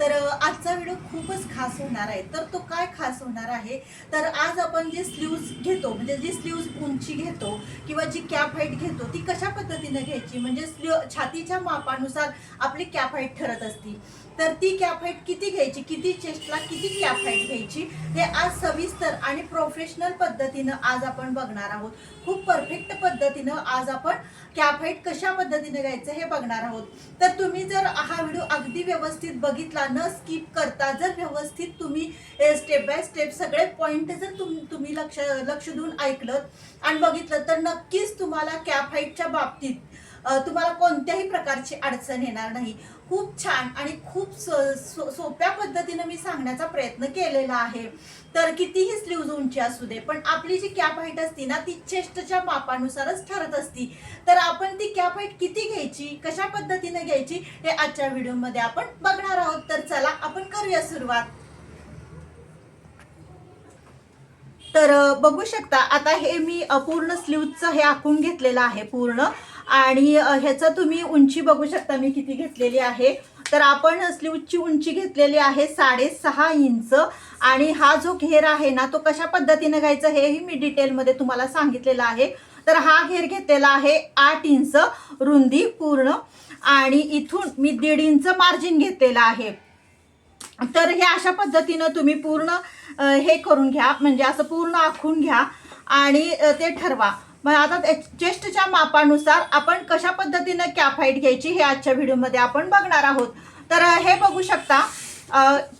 तर आजचा व्हिडिओ खूपच खास होणार आहे. तर तो काय खास होणार आहे? तर आज आपण जे स्लीव्ज घेतो म्हणजे जी स्लीव्ज उंची घेतो किंवा जी कॅप हाईट घेतो ती कशा पद्धतीने घ्यायची? म्हणजे स्लीव छातीच्या मापानुसार आपली कॅप हाईट ठरत असती. तर ती कॅप हाईट किती घ्यायची? किती चेस्टला किती कॅप हाईट घ्यायची? हे आज सविस्तर आणि प्रोफेशनल पद्धतीनं आज आपण बघणार आहोत. खूप परफेक्ट पद्धतीनं आज आपण कॅप हाईट कशा पद्धतीने घ्यायचं हे बघणार आहोत. तर तुम्ही जर हा व्हिडिओ अगदी व्यवस्थित बघितला न स्किप करता जर व्यवस्थित तुम्ही स्टेप बाय स्टेप सगळे पॉईंट जर तुम तुम्ही लक्ष लक्ष देऊन ऐकलं आणि बघितलं तर नक्कीच तुम्हाला कॅप हाईटच्या बाबतीत तुम्हाला कोणत्याही प्रकारची अडचण येणार नाही. खूप छान आणि खूप सो- सो- सोप्या पद्धतीनं मी सांगण्याचा प्रयत्न केलेला आहे. तर कितीही स्लीव्ज उंची असू दे पण आपली जी कॅप हाईट असती ना ती चेस्टच्या मापानुसारच ठरत असती. तर आपण ती कॅप हाईट किती घ्यायची कशा पद्धतीने घ्यायची हे आजच्या व्हिडिओमध्ये आपण बघणार आहोत. तर चला आपण करूया सुरुवात. तर बघू शकता आता हे मी पूर्ण स्लीवचं हे आखून घेतलेलं आहे पूर्ण. आणि ह्याचं तुम्ही उंची बघू शकता मी किती घेतलेली आहे. तर आपण स्लीवची उंची घेतलेली आहे साडेसहा इंच. आणि हा जो घेर आहे ना तो कशा पद्धतीने घ्यायचा हेही मी डिटेलमध्ये तुम्हाला सांगितलेलं आहे. तर हा घेर घेतलेला आहे आठ इंच रुंदी पूर्ण. आणि इथून मी दीड इंच मार्जिन घेतलेलं आहे. तर हे अशा पद्धतीनं तुम्ही पूर्ण हे करून घ्या. म्हणजे असं पूर्ण आखून घ्या. आणि ते ठरवा. मग आता ते चेस्टच्या मापानुसार आपण कशा पद्धतीनं कॅप हाईट घ्यायची हे आजच्या व्हिडिओमध्ये आपण बघणार आहोत. तर हे बघू शकता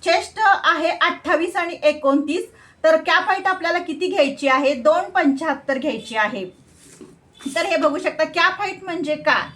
चेस्ट आहे अठ्ठावीस आणि एकोणतीस. तर कॅप हाईट आपल्याला किती घ्यायची आहे? दोन पंच्याहत्तर घ्यायची आहे. तर हे बघू शकता कॅप हाईट म्हणजे काय?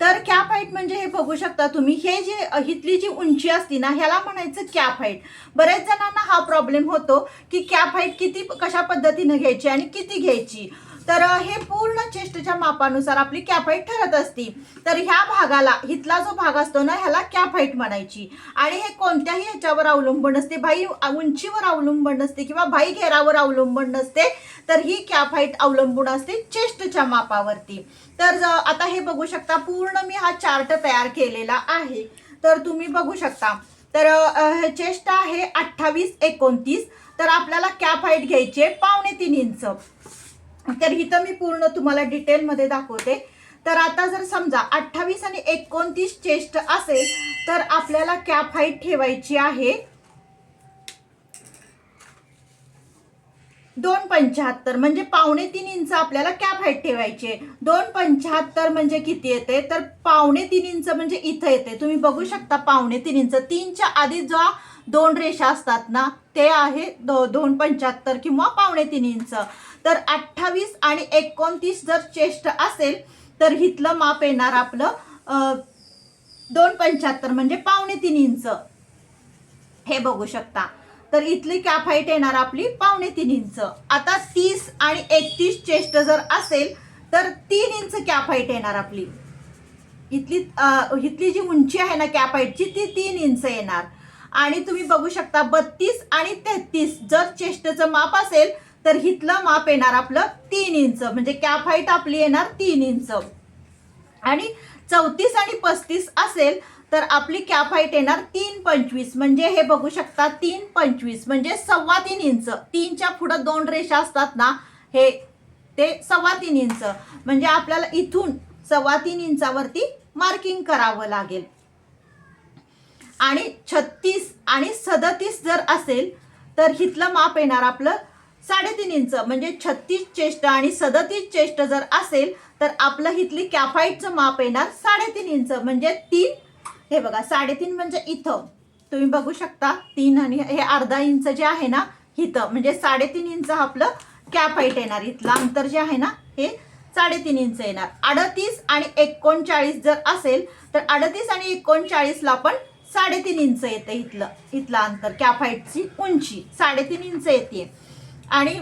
तर कॅप हाईट म्हणजे हे बघू शकता तुम्ही हे जे हितली जी उंची असती ना ह्याला म्हणायचं कॅप हाईट बऱ्याच जणांना हा प्रॉब्लेम होतो की कॅप हाईट किती कशा पद्धतीनं घ्यायची आणि किती घ्यायची? तर हे पूर्ण चेस्टच्या मापानुसार आपली कॅफाईट ठरत असती. तर ह्या भागाला हितला जो भाग असतो ना ह्याला कॅफाईट म्हणायची. आणि हे कोणत्याही ह्याच्यावर अवलंबून नसते. भाई उंचीवर अवलंबून नसते किंवा भाई घेरावर अवलंबून नसते तर ही कॅप अवलंबून असते चेस्टच्या मापावरती. तर आता हे बघू शकता पूर्ण मी हा चार्ट तयार केलेला आहे. तर तुम्ही बघू शकता. तर चेस्ट आहे अठ्ठावीस एकोणतीस. तर आपल्याला कॅप हाईट घ्यायची आहे पावणे तीन इंच. तर इथं मी पूर्ण तुम्हाला डिटेलमध्ये दाखवते. तर आता जर समजा अठ्ठावीस आणि एकोणतीस चेस्ट असेल तर आपल्याला कॅप हाईट ठेवायची आहे दोन पंच्याहत्तर म्हणजे पावणे तीन इंच आपल्याला कॅप हाईट ठेवायची आहे. दोन पंच्याहत्तर म्हणजे किती येते? तर पावणे तीन इंच म्हणजे इथं येते. तुम्ही बघू शकता पावणे तीन इंच. तीनच्या आधी जो दोन रेषा असतात ना ते आहे दो दोन पंच्याहत्तर किंवा पावणे तीन इंच. तर अठ्ठावीस आणि एकोणतीस जर चेस्ट असेल तर इथलं माप येणार आपलं दोन पंच्याहत्तर म्हणजे पावणे तीन इंच. हे बघू शकता. तर इथली कॅप हाईट येणार आपली पावणे तीन इंच. आता तीस आणि एकतीस चेस्ट जर असेल तर तीन इंच कॅप हाईट येणार आपली. इथली इथली जी उंची आहे ना कॅप हाईटची ती तीन इंच येणार. आणि तुम्ही बघू शकता बत्तीस आणि तेहतीस. जर चेस्टचं माप असेल तर हिथलं माप येणार आपलं तीन इंच. म्हणजे कॅप हाईट आपली येणार तीन इंच. आणि चौतीस आणि पस्तीस असेल तर आपली कॅप हाईट येणार तीन पंचवीस. म्हणजे हे बघू शकता तीन पंचवीस. म्हणजे सव्वा तीन इंच. तीनच्या पुढं दोन रेषा असतात ना हे ते सव्वा तीन इंच. म्हणजे आपल्याला इथून सव्वा तीन इंचावरती मार्किंग करावं लागेल. आणि छत्तीस आणि सदतीस जर असेल तर हिथलं माप येणार आपलं साडेतीन इंच. म्हणजे छत्तीस चेष्ट आणि सदतीस चेष्ट जर असेल तर आपलं हिथली कॅफाईटचं माप येणार साडेतीन इंच. म्हणजे तीन हे बघा साडेतीन म्हणजे इथं. तुम्ही बघू शकता तीन आणि हे अर्धा इंच जे आहे ना इथं म्हणजे साडेतीन इंच आपलं कॅफाईट येणार. इथलं अंतर जे आहे ना हे साडेतीन इंच येणार. अडतीस आणि एकोणचाळीस जर असेल तर अडतीस आणि एकोणचाळीसला पण साडेतीन इंच येते इथलं इथलं अंतर कॅप हाईटची उंची साडेतीन इंच येते. आणि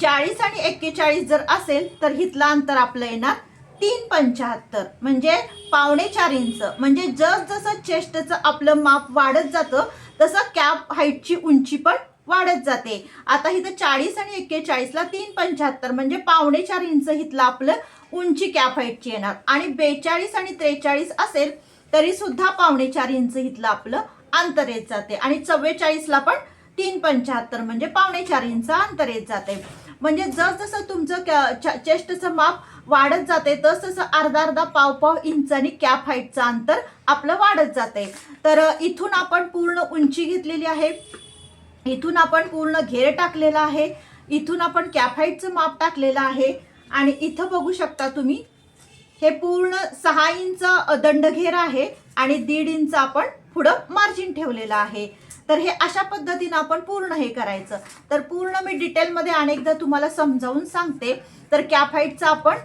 चाळीस आणि एक्केचाळीस जर असेल तर इथलं अंतर आपलं येणार तीन पंच्याहत्तर म्हणजे पावणे चार इंच. म्हणजे जस जसं चेस्टचं आपलं माप वाढत जातं तसं कॅप हाईटची उंची पण वाढत जाते. आता इथं चाळीस आणि एक्केचाळीसला तीन पंच्याहत्तर म्हणजे पावणे चार इंच इथलं आपलं उंची कॅप हाईटची येणार. आणि बेचाळीस आणि त्रेचाळीस असेल तरी सुद्धा पावणे चार इंच इथलं आपलं अंतर येत जाते. आणि चव्वेचाळीसला पण तीन पंच्याहत्तर म्हणजे पावणे चार इंच अंतर येत जाते. म्हणजे जसजसं तुमचं कॅ- च- चेस्टचं माप वाढत जाते तसतसं अर्धा अर्धा पाव पाव इंचानी कॅप हाईटचं अंतर आपलं वाढत जाते. तर इथून आपण पूर्ण उंची घेतलेली आहे. इथून आपण पूर्ण घेर टाकलेला आहे. इथून आपण कॅप हाईटचं माप टाकलेलं आहे. आणि इथं बघू शकता तुम्ही हे पूर्ण सहा इंच दंडघेर आहे आणि दीड इंच आपण पुढं मार्जिन ठेवलेलं आहे. तर हे अशा पद्धतीनं आपण पूर्ण हे करायचं. तर पूर्ण मी डिटेलमध्ये अनेकदा तुम्हाला समजावून सांगते. तर कॅप हाईटचं आपण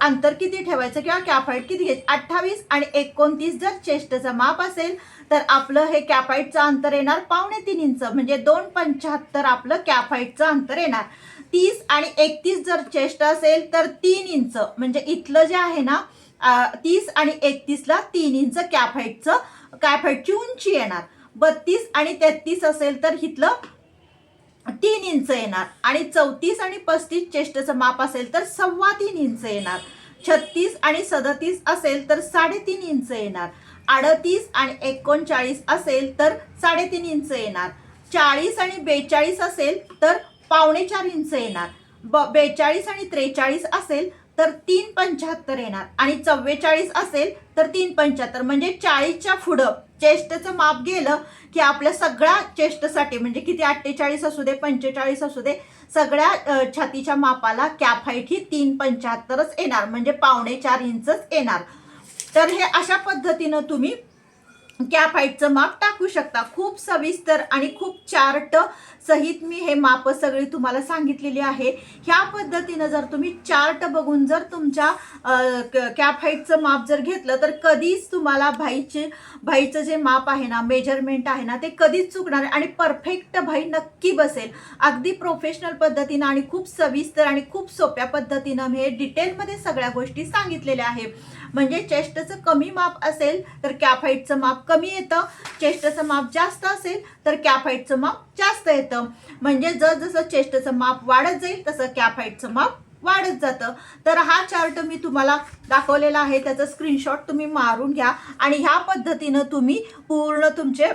अंतर किती ठेवायचं किंवा कॅप हाईट किती घ्यायचं अठ्ठावीस आणि एकोणतीस जर चेस्टचं माप असेल तर आपलं हे कॅप हाईटचं अंतर येणार पावणे तीन इंच म्हणजे दोन पंच्याहत्तर आपलं कॅप हाईटचं अंतर येणार. तीस आणि एकतीस जर चेस्ट असेल तर तीन इंच. म्हणजे इथलं जे आहे ना तीस आणि एकतीसला तीन इंच कॅप हाईटचं कॅप हाईटची उंची येणार. बत्तीस आणि तेहतीस असेल तर इथलं तीन इंच येणार. आणि चौतीस आणि पस्तीस चेस्टचं माप असेल तर सव्वा तीन इंच येणार. छत्तीस आणि सदतीस असेल तर साडेतीन इंच येणार. अडतीस आणि एकोणचाळीस असेल तर साडेतीन इंच येणार. चाळीस आणि बेचाळीस असेल तर पावणे चार इंच येणार. ब बेचाळीस आणि त्रेचाळीस असेल तर तीन पंच्याहत्तर येणार. आणि चव्वेचाळीस असेल तर तीन पंच्याहत्तर. म्हणजे चाळीसच्या पुढं चेस्टचं माप गेलं की आपल्या सगळ्या चेस्टसाठी म्हणजे किती अठ्ठेचाळीस असू दे पंचेचाळीस असू दे सगळ्या छातीच्या मापाला कॅप हाईट ही तीन पंच्याहत्तरच येणार. म्हणजे पावणे चार इंचच येणार. तर हे अशा पद्धतीनं तुम्ही कॅप हाईटचं माप टाकू शकता. खूप सविस्तर आणि खूप चार्ट सहित मी हे माप सगळी तुम्हाला सांगितलेली आहे. ह्या पद्धतीनं जर तुम्ही चार्ट बघून जर तुमच्या कॅप हाईटचं माप जर घेतलं तर कधीच तुम्हाला भाईचे भाईचं जे माप आहे ना मेजरमेंट आहे ना ते कधीच चुकणार आणि परफेक्ट भाई नक्की बसेल. अगदी प्रोफेशनल पद्धतीनं आणि खूप सविस्तर आणि खूप सोप्या पद्धतीनं मी हे डिटेलमध्ये सगळ्या गोष्टी सांगितलेल्या आहे म्हणजे चेस्टचं कमी माप असेल तर कॅप माप कमी येतं. चेस्टचं माप जास्त असेल तर कॅप हाईटचं माप जास्त येतं. म्हणजे जसजसं चेस्टचं माप वाढत जाईल तसं कॅप हाईटचं माप वाढत जातं. तर हा चार्ट मी तुम्हाला दाखवलेला आहे. त्याचा स्क्रीनशॉट तुम्ही मारून घ्या. आणि ह्या पद्धतीनं तुम्ही पूर्ण तुमचे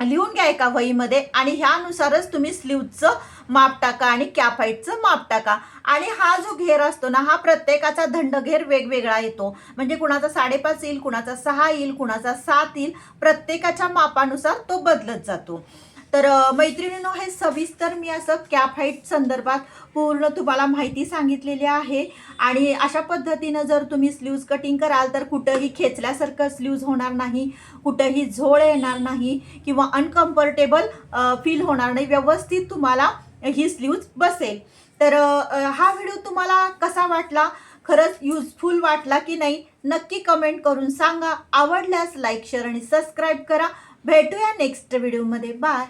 लिहून घ्या एका वहीमध्ये आणि ह्यानुसारच तुम्ही स्लीवचं माप टाका आणि कॅफाईटचं माप टाका. आणि हा जो घेर असतो ना हा प्रत्येकाचा दंडघेर वेगवेगळा येतो. म्हणजे कुणाचा साडेपाच येईल कुणाचा सहा येईल कुणाचा सात येईल प्रत्येकाच्या मापानुसार तो बदलत जातो. तर मैत्रिणींनो हे सविस्तर मी असं कॅप हाईट संदर्भात पूर्ण तुम्हाला माहिती सांगितलेली आहे. आणि अशा पद्धतीनं जर तुम्ही स्लीव्ज कटिंग कराल तर कुठंही खेचल्यासारखं स्लीव्ज होणार नाही. कुठंही झोळ येणार नाही किंवा अनकम्फर्टेबल फील होणार नाही. व्यवस्थित तुम्हाला ही स्लीव्ज बसेल. तर हा व्हिडिओ तुम्हाला कसा वाटला? खरंच युजफुल वाटला की नाही? नक्की कमेंट करून सांगा. आवडल्यास लाईक शेअर आणि सबस्क्राईब करा. भेटूया नेक्स्ट व्हिडिओमध्ये बाय